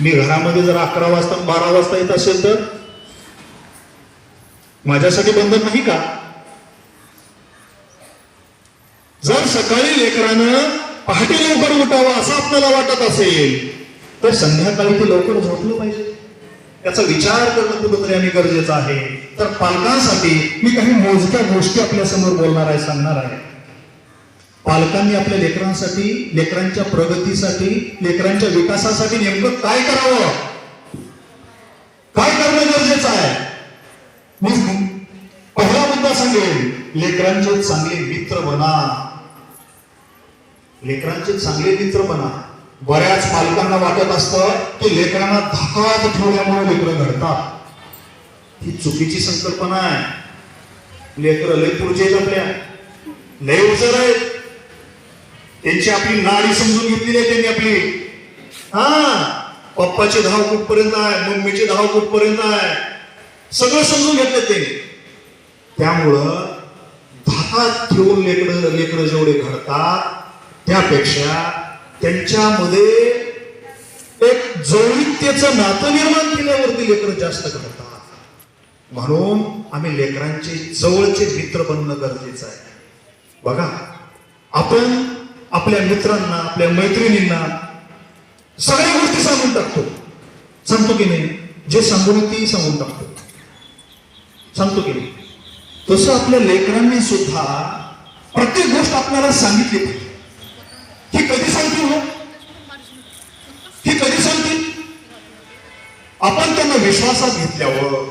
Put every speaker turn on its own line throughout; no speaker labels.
मी घरामध्ये जर अकरा वाजता बारा वाजता येत असेल तर? माझ्यासाठी बंधन नाही का? जर सकाळी लेकरानं पहाटे लवकर उठावं असं आपल्याला वाटत असेल तर संध्याकाळी ते लवकर झोपलं पाहिजे. त्याचा विचार करणं कुठंतरी आणि गरजेचं आहे. तर पालकांसाठी मी काही मोजक्या गोष्टी आपल्यासमोर बोलणार आहे सांगणार आहे. पालकांनी आपल्या लेकरांसाठी लेकरांच्या प्रगतीसाठी लेकरांच्या विकासासाठी नेमकं काय करावं? काय करणं गरजेचं आहे? मी पहिला मुद्दा सांगेन. लेकरांचे चांगले मित्र बना. लेकरांचे चांगले मित्र बना. बऱ्याच पालकांना वाटत असतं की लेकरांना धाकात ठेवल्यामुळे लेकरं घडतात. ही चुकीची संकल्पना आहे. लेकर लय पुढचे जपल्या आपल्या. लय उजर आहेत. त्यांची आपली नाडी समजून घेतलेली आहे त्यांनी आपली. हा? पप्पाचे धाव कुठपर्यंत आहे? मम्मीचे धाव कुठपर्यंत आहे? सगळं समजून घेतलं ते त्यामुळं धाकात ठेवून लेकरं लेकरं जेवढे घडतात त्यापेक्षा त्यांच्यामध्ये एक जवळीकतेचं नातं निर्माण केल्यावरती लेकरं जास्त घडतात. म्हणून आम्ही लेकरांचे जवळचे मित्र बनणं गरजेचं आहे. बघा आपण आपल्या मित्रांना आपल्या मैत्रिणींना सगळ्या गोष्टी सांगून टाकतो. सांगतो की नाही? जे सांगून ती सांगून टाकतो. सांगतो की नाही? तसं आपल्या लेकरांनी सुद्धा प्रत्येक गोष्ट आपल्याला सांगितली पाहिजे. ही कधी सांगतील हो? ही कधी सांगतील? आपण त्यांना विश्वासात घेतल्यावर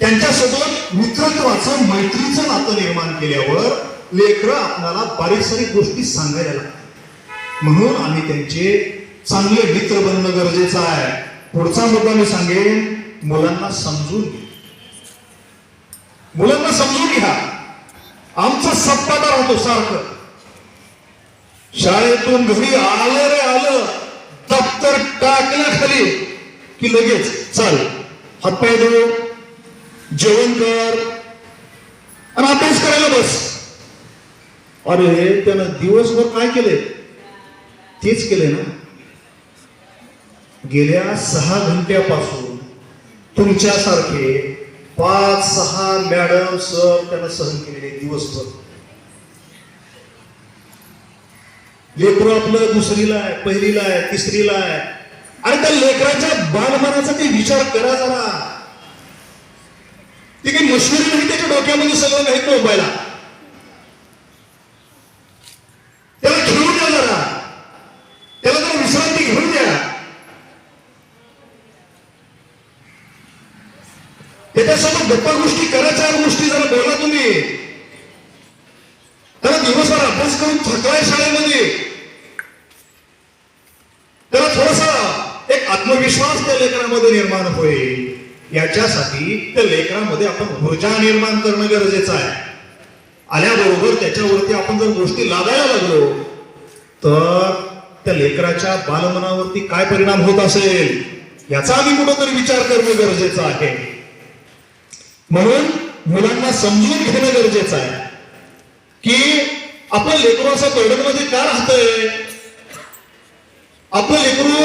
त्यांच्यासोबत मित्रत्वाचं मैत्रीचं नातं निर्माण केल्यावर लेकरं आपल्याला बारीक सारीक गोष्टी सांगायला लागतात. म्हणून आम्ही त्यांचे चांगले मित्र बनणं गरजेचं आहे. पुढचा मुद्दा मी सांगेन मुलांना समजून घ्या. मुलांना समजून घ्या. आमचा सत्ताधार होतो सारखं. शाळेतून घरी आलं रे आलं दप्तर टाकलं खाली की लगेच चाल हातपाय धो जेवण कर आणि अभ्यास करायला बस. अरे त्यानं दिवसभर काय केले तेच केले ना. गेल्या सहा घंट्यापासून तुमच्यासारखे पाच सहा मॅडम सर त्यानं सहन केलेले दिवसभर. लेकरं आपलं दुसरीला आहे पहिलीला आहे तिसरीला आहे. आणि त्या लेकराच्या बालमनाचा ते विचार करा जरा. ते काही मशिनरी नाही त्याच्या डोक्यामध्ये सगळं नाही मोबाईला त्याला खेळून द्या जरा त्याला जरा विश्रांती घेऊन द्या त्याच्यासोबत गप्पा गोष्टी करायच्या गोष्टी जरा बोला तुम्ही. त्याला दिवसभर अभ्यास करून थकलाय शाळेमध्ये. त्याला थोडासा एक आत्मविश्वास त्या लेकरामध्ये निर्माण होईल. याच्यासाठी त्या लेकरांमध्ये आपण ऊर्जा निर्माण करणं गरजेचं आहे. आल्याबरोबर त्याच्यावरती आपण जर गोष्टी लागायला लागलो तर त्या लेकराच्या बालमनावरती काय परिणाम होत असेल याचा आम्ही कुठंतरी विचार करणं गरजेचं आहे. म्हणून मुलांना समजून घेणं गरजेचं आहे. की आपण लेकरू असं बर्डनमध्ये का राहतंय? आपलं लेकरू